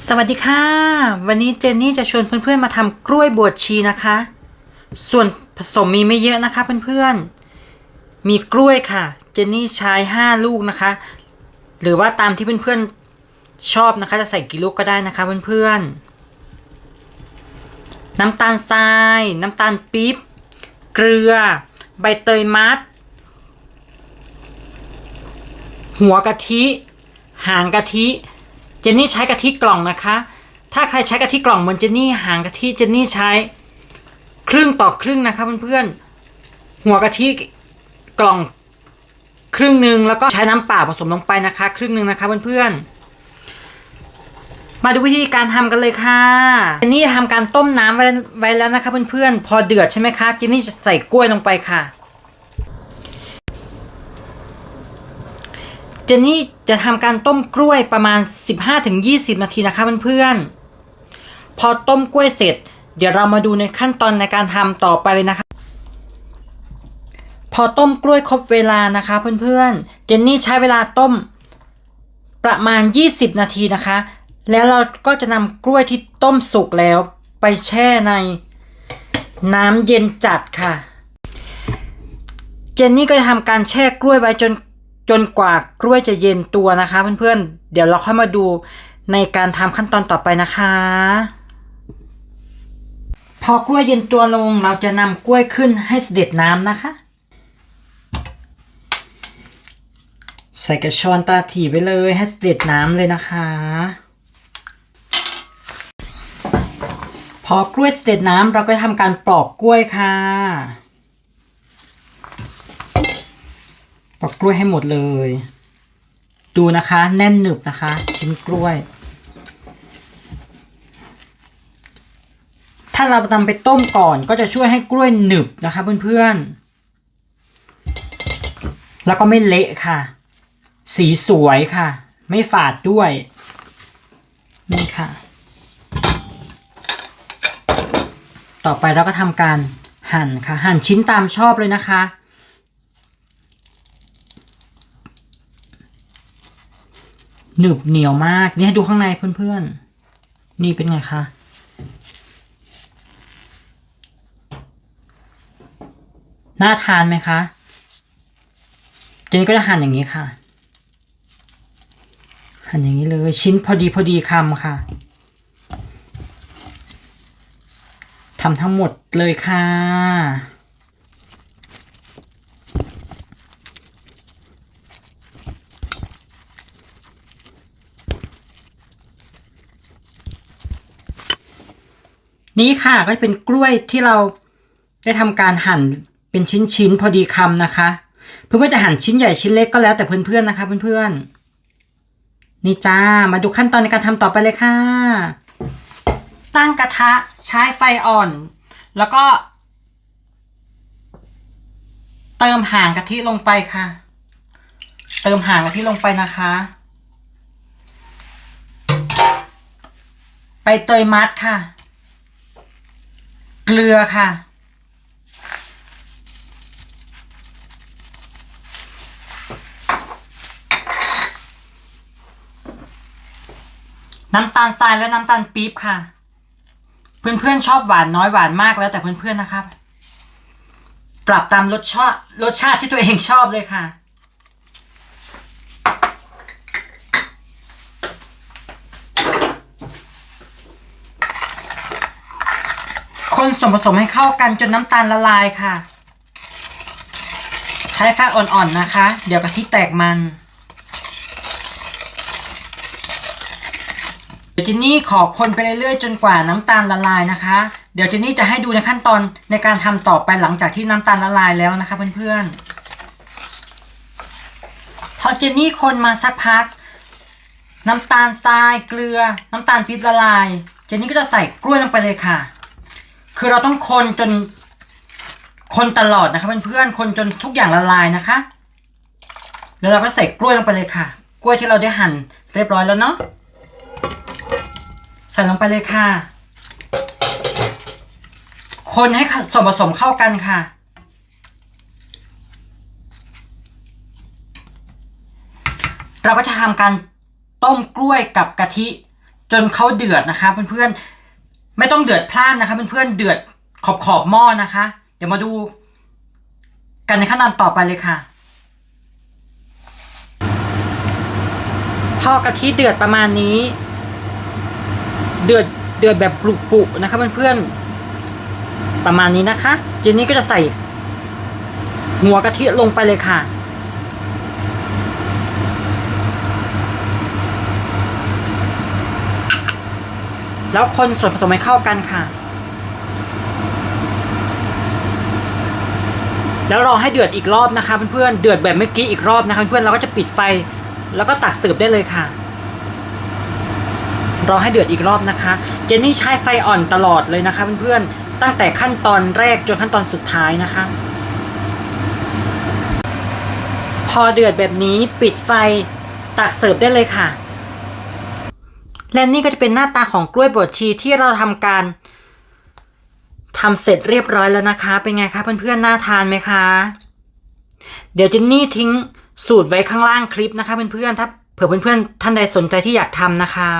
สวัสดีค่ะ วันนี้เจนนี่จะชวนเพื่อนๆมาทำกล้วยบวชชีนะคะ ส่วนผสมมีไม่เยอะนะคะเพื่อนๆ มีกล้วยค่ะ เจนนี่ใช้5ลูกนะคะ หรือว่าตามที่เพื่อนๆชอบนะคะ จะใส่กี่ลูกก็ได้นะคะเพื่อนๆ น้ำตาลทราย น้ำตาลปี๊บ เกลือ ใบเตยมัด หัวกะทิ หางกะทิ เจนนี่ใช้กะทิกล่องนะคะ ถ้าใครใช้กะทิกล่องเหมือนเจนนี่หางกะทิเจนนี่ใช้ครึ่งต่อครึ่งนะคะเพื่อนๆหัวกะทิกล่องครึ่งหนึ่งแล้วก็ใช้น้ำเปล่าผสมลงไปนะคะ ครึ่งหนึ่งนะคะเพื่อนๆมาดูวิธีการทำกันเลยค่ะเจนนี่ทำการต้มน้ำไว้ไว้แล้วนะคะเพื่อนๆพอเดือดใช่ไหมคะเจนนี่จะใส่กล้วยลงไปค่ะ เจนนี่จะทำการต้มกล้วยประมาณ 15-20 นาทีนะคะเพื่อนๆ พอต้มกล้วยเสร็จ เดี๋ยวเรามาดูในขั้นตอนในการทำต่อไปเลยนะคะ พอต้มกล้วยครบเวลานะคะเพื่อนๆ เจนนี่ใช้เวลาต้มประมาณ 20 นาทีนะคะ แล้วเราก็จะนำกล้วยที่ต้มสุกแล้วไปแช่ในน้ำเย็นจัดค่ะ เจนนี่ก็จะทำการแช่กล้วยไว้จน จนกว่ากล้วยจะเย็นตัวนะคะ เพื่อนๆ เดี๋ยวเราค่อยมาดูในการทำขั้นตอนต่อไปนะคะ พอกล้วยเย็นตัวลงเราจะนำกล้วยขึ้นให้เสด็จน้ำนะคะ ใส่กระชอนตาถี่ไว้เลยให้เสด็จน้ำเลยนะคะ พอกล้วยเสด็จน้ำเราก็ทำการปลอกกล้วยค่ะ ปอกกล้วยให้หมดเลย ดูนะคะ แน่นหนึบนะคะ ชิ้นกล้วย ถ้าเรานำไปต้มก่อนก็จะช่วยให้กล้วยหนึบนะคะเพื่อนๆ แล้วก็ไม่เละค่ะ สีสวยค่ะ ไม่ฝาดด้วย นี่ค่ะ ต่อไปเราก็ทำการหั่นค่ะ หั่นชิ้นตามชอบเลยนะคะ หนึบเหนียวมาก นี่ให้ดูข้างในเพื่อนๆ นี่เป็นไงคะ น่าทานไหมคะทีนี้ก็จะหั่นอย่างนี้ค่ะ หั่นอย่างนี้เลย ชิ้นพอดีพอดีคำค่ะทำทั้งหมดเลยค่ะ นี่ค่ะก็เป็นกล้วยที่เราได้ทำการหั่นเป็นชิ้นๆพอดีคำนะคะ เพื่อนๆจะหั่นชิ้นใหญ่ชิ้นเล็กก็แล้วแต่เพื่อนๆนะคะ เพื่อนๆนี่จ้ามาดูขั้นตอนในการทำต่อไปเลยค่ะ ตั้งกระทะใช้ไฟอ่อน แล้วก็ เติมห่างกะทิลงไปค่ะ เติมห่างกะทิลงไปนะคะไปเตยมัดค่ะ เกลือค่ะ น้ำตาลทรายและน้ำตาลปี๊บค่ะ เพื่อนๆชอบหวานน้อยหวานมากแล้วแต่เพื่อนๆนะครับ ปรับตามรสชาติรสชาติที่ตัวเองชอบเลยค่ะ คนส่วนผสมให้เข้ากันจนน้ำตาลละลายค่ะ ใช้ไฟอ่อนๆนะคะ เดี๋ยวกะทิแตกมันเดี๋ยวจินนี่ขอคนไปเรื่อยๆจนกว่าน้ำตาลละลายนะคะ เดี๋ยวจินนี่จะให้ดูในขั้นตอนในการทำต่อไปหลังจากที่น้ำตาลละลายแล้วนะคะเพื่อนๆ พอเจนนี่คนมาสักพัก น้ำตาลทรายเกลือ น้ำตาลพริกละลาย เจนนี่ก็จะใส่กล้วยลงไปเลยค่ะ คือเราต้องคนจนคนตลอดนะคะเพื่อนๆคนจนทุกอย่างละลายนะคะ แล้วเราก็ใส่กล้วยลงไปเลยค่ะ กล้วยที่เราได้หั่นเรียบร้อยแล้วเนาะใส่ลงไปเลยค่ะ คนให้ส่วนผสมเข้ากันค่ะ เราก็จะทำการต้มกล้วยกับกะทิ จนเขาเดือดนะคะเพื่อนๆ ไม่ต้องเดือดพล่านนะคะเพื่อนๆเดือดขอบขอบๆหม้อนะคะ เดี๋ยวมาดู กันในขั้นตอนต่อไปเลยค่ะ พอกะทิเดือดประมาณนี้ เดือดเดือดแบบปลุกๆนะคะเพื่อนๆประมาณนี้นะคะเจนนี่ก็จะใส่หัวกะทิลงไปเลยค่ะ แล้วคนส่วนผสมให้เข้ากันค่ะ แล้วรอให้เดือดอีกรอบนะคะเพื่อนๆเดือดแบบเมื่อกี้อีกรอบนะคะเพื่อนๆเราก็จะปิดไฟ แล้วก็ตักเสิร์ฟได้เลยค่ะ รอให้เดือดอีกรอบนะคะ เจนนี่ใช้ไฟอ่อนตลอดเลยนะคะเพื่อนๆตั้งแต่ขั้นตอนแรกจนขั้นตอนสุดท้ายนะคะ พอเดือดแบบนี้ปิดไฟตักเสิร์ฟได้เลยค่ะ และนี่ก็จะเป็นหน้าตาของกล้วยบดชีที่เราทำการทำเสร็จเรียบร้อยแล้วนะคะ เป็นไงคะเพื่อนๆน่าทานไหมคะ เดี๋ยวเจนนี่ทิ้งสูตรไว้ข้างล่างคลิปนะคะเพื่อนๆถ้าเผื่อเพื่อนๆท่านใดสนใจที่อยากทำนะคะ